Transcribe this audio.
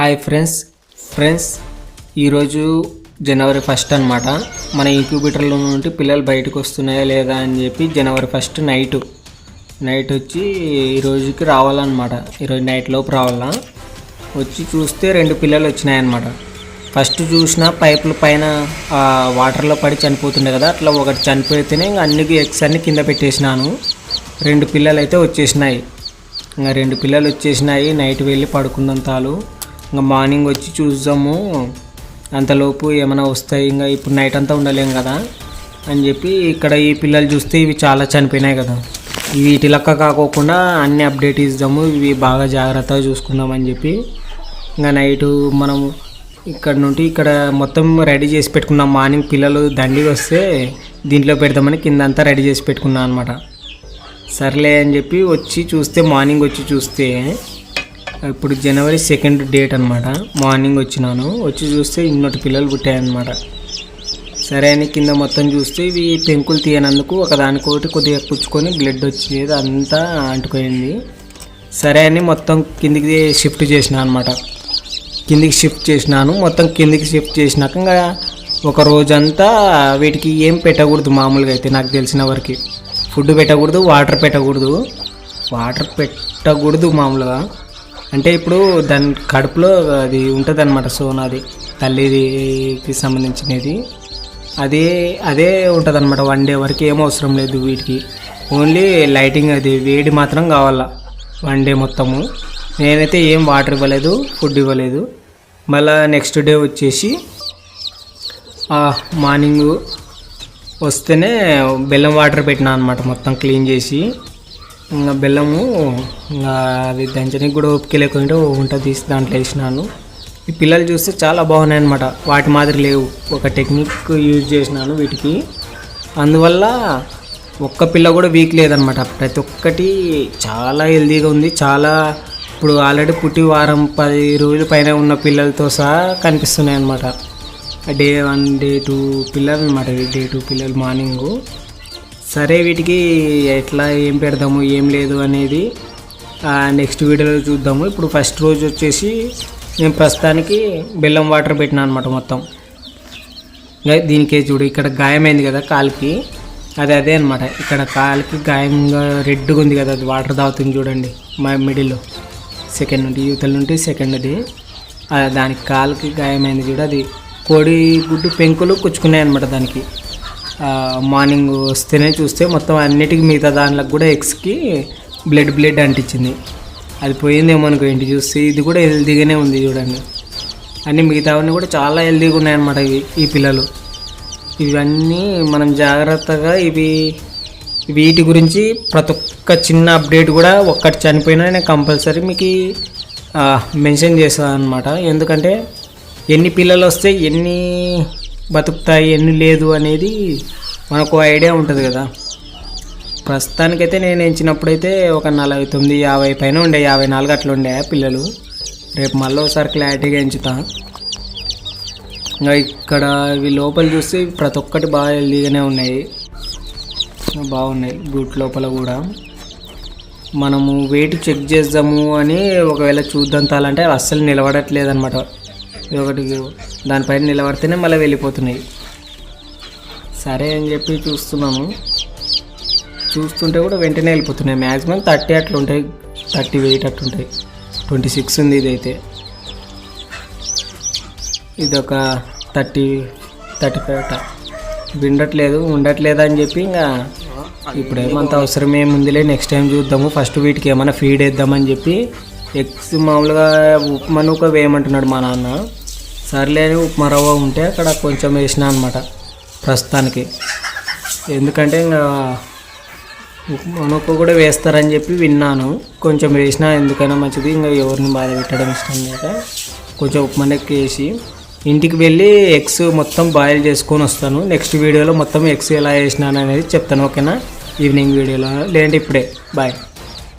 Hi friends. Friends ఈరోజు జనవరి first అనమాట మన ఇంక్యూబేటర్లో నుండి పిల్లలు బయటకు వస్తున్నాయా లేదా అని చెప్పి జనవరి ఫస్ట్ నైట్. నైట్ వచ్చి ఈరోజుకి రావాలన్నమాట. ఈరోజు నైట్ లోపు రావాలా. వచ్చి చూస్తే రెండు పిల్లలు వచ్చినాయన్నమాట. ఫస్ట్ చూసిన పైపుల పైన వాటర్లో పడి చనిపోతుండే కదా. అట్లా ఒకటి చనిపోతేనే ఇంకా అన్ని ఎగ్స్ అన్ని కింద పెట్టేసినాను. రెండు పిల్లలు అయితే వచ్చేసినాయి. ఇంకా రెండు పిల్లలు వచ్చేసినాయి. నైట్ వెళ్ళి పడుకున్నాం ఇంకా మార్నింగ్ వచ్చి చూద్దాము. అంతలోపు ఏమైనా వస్తాయి ఇంకా ఇప్పుడు నైట్ అంతా ఉండలేం కదా అని చెప్పి ఇక్కడ ఈ పిల్లలు చూస్తే ఇవి చాలా చనిపోయినాయి కదా. వీటి లెక్క కాకోకుండా అన్ని అప్డేట్ ఇద్దాము ఇవి బాగా జాగ్రత్తగా చూసుకుందాం అని చెప్పి. ఇంకా నైట్ మనం ఇక్కడ నుండి ఇక్కడ మొత్తం రెడీ చేసి పెట్టుకున్నాం. మార్నింగ్ పిల్లలు దండి వస్తే దీంట్లో పెడదామని కింద అంతా రెడీ చేసి పెట్టుకున్నాం అనమాట సర్లే అని చెప్పి వచ్చి చూస్తే మార్నింగ్ వచ్చి చూస్తే ఇప్పుడు జనవరి సెకండ్ డేట్ అనమాట మార్నింగ్ వచ్చినాను. వచ్చి చూస్తే ఇన్నోటి పిల్లలు పుట్టాయన్నమాట. సరే అని కింద మొత్తం చూస్తే ఇవి పెంకులు తీయనందుకు ఒకదానికొకటి కొద్దిగా పుచ్చుకొని బ్లడ్ వచ్చేది అంతా అంటుకోయింది సరే అని మొత్తం కిందికి షిఫ్ట్ చేసిన అనమాట కిందికి షిఫ్ట్ చేసినాను. మొత్తం కిందికి షిఫ్ట్ చేసినాక ఇంకా ఒక రోజంతా వీటికి ఏం పెట్టకూడదు మామూలుగా అయితే నాకు తెలిసిన వరకు. ఫుడ్ పెట్టకూడదు వాటర్ పెట్టకూడదు. వాటర్ పెట్టకూడదు మామూలుగా. అంటే ఇప్పుడు దాని కడుపులో అది ఉంటుంది అనమాట సోనాది తల్లిదికి సంబంధించినది. అదే అదే ఉంటుంది అనమాట వన్ డే వరకు ఏం అవసరం లేదు వీటికి. ఓన్లీ లైటింగ్ అది వేడి మాత్రం కావాలా వన్ డే మొత్తము. నేనైతే ఏం వాటర్ ఇవ్వలేదు ఫుడ్ ఇవ్వలేదు. మళ్ళీ నెక్స్ట్ డే వచ్చేసి మార్నింగ్ వస్తేనే బెల్లం వాటర్ పెట్టినా అనమాట మొత్తం క్లీన్ చేసి. ఇంకా బెల్లము ఇంకా అది దంచడానికి కూడా ఓపిక లేకుండా వంట తీసి దాంట్లో వేసినాను. ఈ పిల్లలు చూస్తే చాలా బాగున్నాయి అనమాట వాటి మాదిరి లేవు. ఒక టెక్నిక్ యూజ్ చేసినాను వీటికి. అందువల్ల ఒక్క పిల్ల కూడా వీక్ లేదనమాట ప్రతి ఒక్కటి చాలా హెల్తీగా ఉంది. చాలా ఇప్పుడు ఆల్రెడీ పుట్టి వారం పది రోజుల పైన ఉన్న పిల్లలతో సహా కనిపిస్తున్నాయి అనమాట డే వన్ డే టూ పిల్లలు అనమాట డే టూ పిల్లలు మార్నింగు. సరే వీటికి ఎట్లా ఏం పెడదాము ఏం లేదు అనేది నెక్స్ట్ వీడియోలో చూద్దాము. ఇప్పుడు ఫస్ట్ రోజు వచ్చేసి నేను ప్రస్తుతానికి బెల్లం వాటర్ పెట్టినా అనమాట మొత్తం. దీనికే చూడు ఇక్కడ గాయమైంది కదా కాలుకి. అది అదే అనమాట ఇక్కడ కాలుకి గాయంగా రెడ్గా ఉంది కదా అది వాటర్ తాగుతుంది చూడండి మా మిడిల్లో సెకండ్ నుండి యూతల నుండి సెకండ్ అది దానికి కాలుకి గాయమైంది చూడు అది కోడి గుడ్డు పెంకులు కుచ్చుకున్నాయి అనమాట దానికి. మార్నింగ్ వస్తేనే చూస్తే మొత్తం అన్నిటికీ మిగతా దాంట్లోకి కూడా ఎగ్స్కి బ్లడ్ బ్లడ్ అంటించింది. అది పోయిందేమో అనుకో ఇంటి చూస్తే. ఇది కూడా హెల్తీగానే ఉంది చూడండి. అన్ని మిగతావన్నీ కూడా చాలా హెల్తీగా ఉన్నాయన్నమాట ఇవి ఈ పిల్లలు. ఇవన్నీ మనం జాగ్రత్తగా ఇవి వీటి గురించి ప్రతి ఒక్క చిన్న అప్డేట్ కూడా ఒక్కటి చనిపోయినా నేను కంపల్సరీ మీకు మెన్షన్ చేస్తాను అనమాట ఎందుకంటే ఎన్ని పిల్లలు వస్తే ఎన్ని బతుకుతాయి ఎన్ని లేదు అనేది మనకు ఐడియా ఉంటుంది కదా. ప్రస్తుతానికైతే నేను ఎంచినప్పుడైతే ఒక నలభై తొమ్మిది యాభై పైన ఉండే యాభై నాలుగు అట్లా ఉండే పిల్లలు. రేపు మళ్ళీ ఒకసారి క్లారిటీగా ఎంచుతా. ఇంకా ఇక్కడ ఇవి లోపల చూస్తే ప్రతి ఒక్కటి బాగా హెల్దీగానే ఉన్నాయి. బాగున్నాయి గూట్ లోపల కూడా. మనము వెయిట్ చెక్ చేద్దాము అని ఒకవేళ చూద్దాం తాలంటే అవి అస్సలు నిలబడట్లేదు అనమాట ఒకటి దానిపైన నిలబడితేనే మళ్ళీ వెళ్ళిపోతున్నాయి. సరే అని చెప్పి చూస్తున్నాము. చూస్తుంటే కూడా వెంటనే వెళ్ళిపోతున్నాయి. మ్యాక్సిమం థర్టీ అట్లుంటాయి. థర్టీ వెయిట్ అట్లుంటాయి. ట్వంటీ సిక్స్ ఉంది ఇదైతే. ఇది ఒక థర్టీ థర్టీ ఫైవ్ అట. విండట్లేదు ఉండట్లేదు అని చెప్పి ఇంకా ఇప్పుడు ఏమంత అవసరం ఏముందిలే నెక్స్ట్ టైం చూద్దాము. ఫస్ట్ వీటికి ఏమైనా ఫీడ్ వేద్దామని చెప్పి ఎగ్స్ మామూలుగా ఉప్మా ఒక వేయమంటున్నాడు మా నాన్న. సర్లే అని ఉప్మా రవ్వ ఉంటే అక్కడ కొంచెం వేసిన అనమాట ప్రస్తుతానికి. ఎందుకంటే ఇంకా ఉప్మా కూడా వేస్తారని చెప్పి విన్నాను. కొంచెం వేసినా ఎందుకైనా మంచిది ఇంకా ఎవరిని బాధ పెట్టడం ఇష్టం లేక కొంచెం ఉప్మా నెక్కి వేసి ఇంటికి వెళ్ళి ఎగ్స్ మొత్తం బాయిల్ చేసుకొని వస్తాను. నెక్స్ట్ వీడియోలో మొత్తం ఎగ్స్ ఎలా వేసినాను అనేది చెప్తాను ఓకేనా? ఈవినింగ్ వీడియోలో లేదంటే ఇప్పుడే. బాయ్